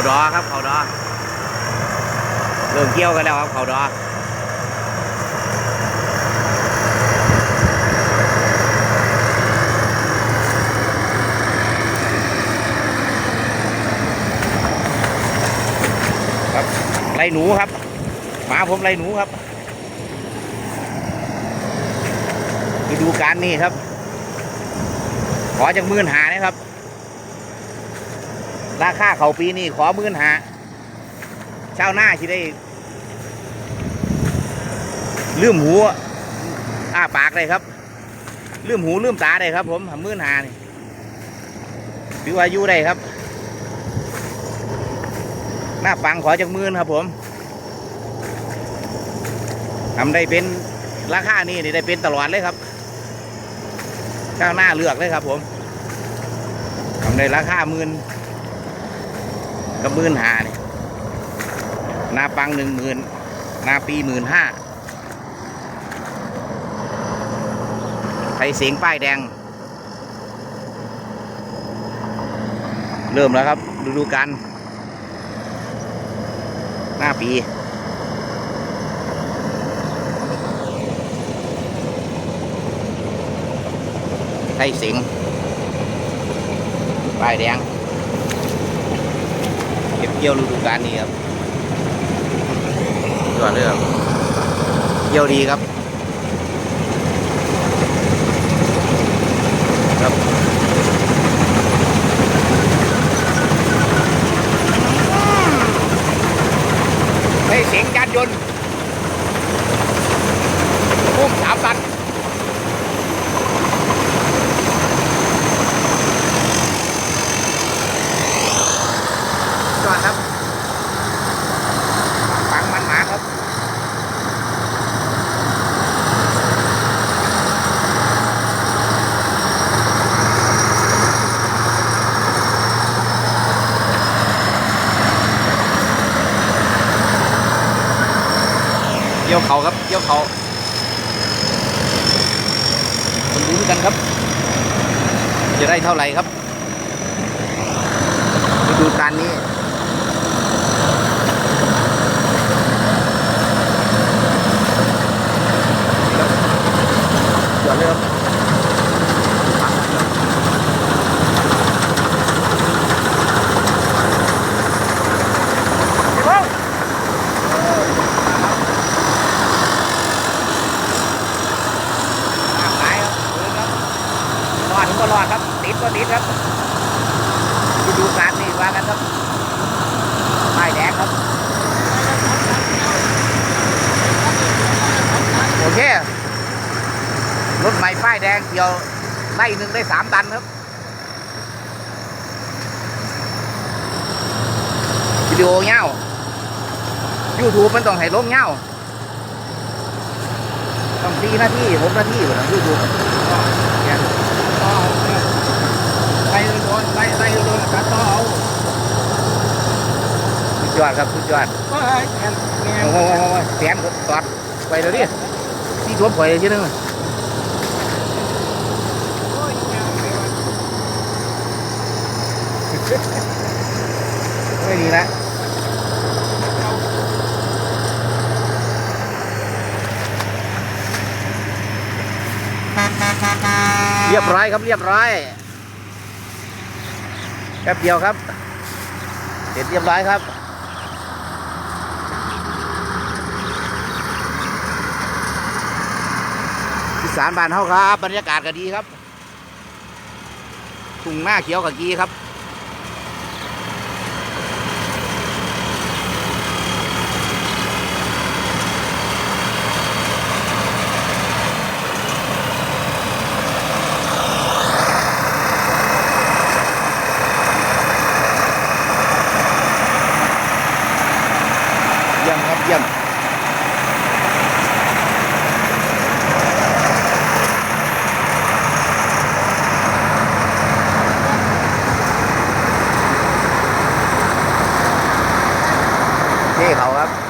เขาดอครับเขาดอเริ่มเกี่ยวกันแล้วครับเขาดอครับไรหนูครับหมาผมไรหนูครับฤดูการนี้ครับ ขอจากมื่นหานะครับ ราคาเขาปีนี้ขอมื่นหาเช้าหน้าที่ได้ลืมหูอ้าปากเลยครับ ลืมหูลืมตาได้ครับ ผมหมื่นหานี่ถือว่าอยู่ได้ครับ หน้าปังขอจากมื่นครับผมทำได้เป็นราคานี่ได้เป็นตลอดเลยครับเช้าวหน้าเลือกเลยครับผมทำได้ราคาหมื่น กับหมื่นหาเนี่ยนาปังหนึ่งหมื่นนาปีหมื่นห้าไทยเสียงป้ายแดง เริ่มแล้วครับฤดูกาลหน้าปีไทยเสียงป้ายแดง เก็บเกี่ยวฤดูกาลนี้ครับยอดเลยครับเกี่ยวดีครับครับเฮ้ยเสียงจานยนต์พุ่มสามตันยอดครับ ปังมันหมาครับ เกี่ยวเขาครับเกี่ยวเขาคนรู้นกันครับ จะได้เท่าไหร่ครับฤดูการนี้จอดเลยครับรอด ก็รอดครับ ติดก็ติดครับดูดูการนี่ว่ากันครับป้ายแดงครับ โอเค รถใหม่ป้ายแดงเกี่ยวไล่หนึ่งได้สามตันครับวิดีโอเงา YouTube มันต้องให้ลงเงาต้องสี่นาทีหกนาทีกว่ายูทูบ ไล่โดนไล่ไล่โดนกัดต่อเอาสุดยอดครับสุดยอดก็แอนแอนโอ้โหแสนก็ตอดไปเลยดิที่ทวมไปเลยทีนึงโอ้ยแอนไม่ดีนะ เรียบร้อยครับเรียบร้อยแป๊บเดียวครับ เสร็จเรียบร้อยครับอีสารบ้านเฮาครับ บรรยากาศก็ดีครับทุ่งหน้าเขียวกับกีครับ เราครับ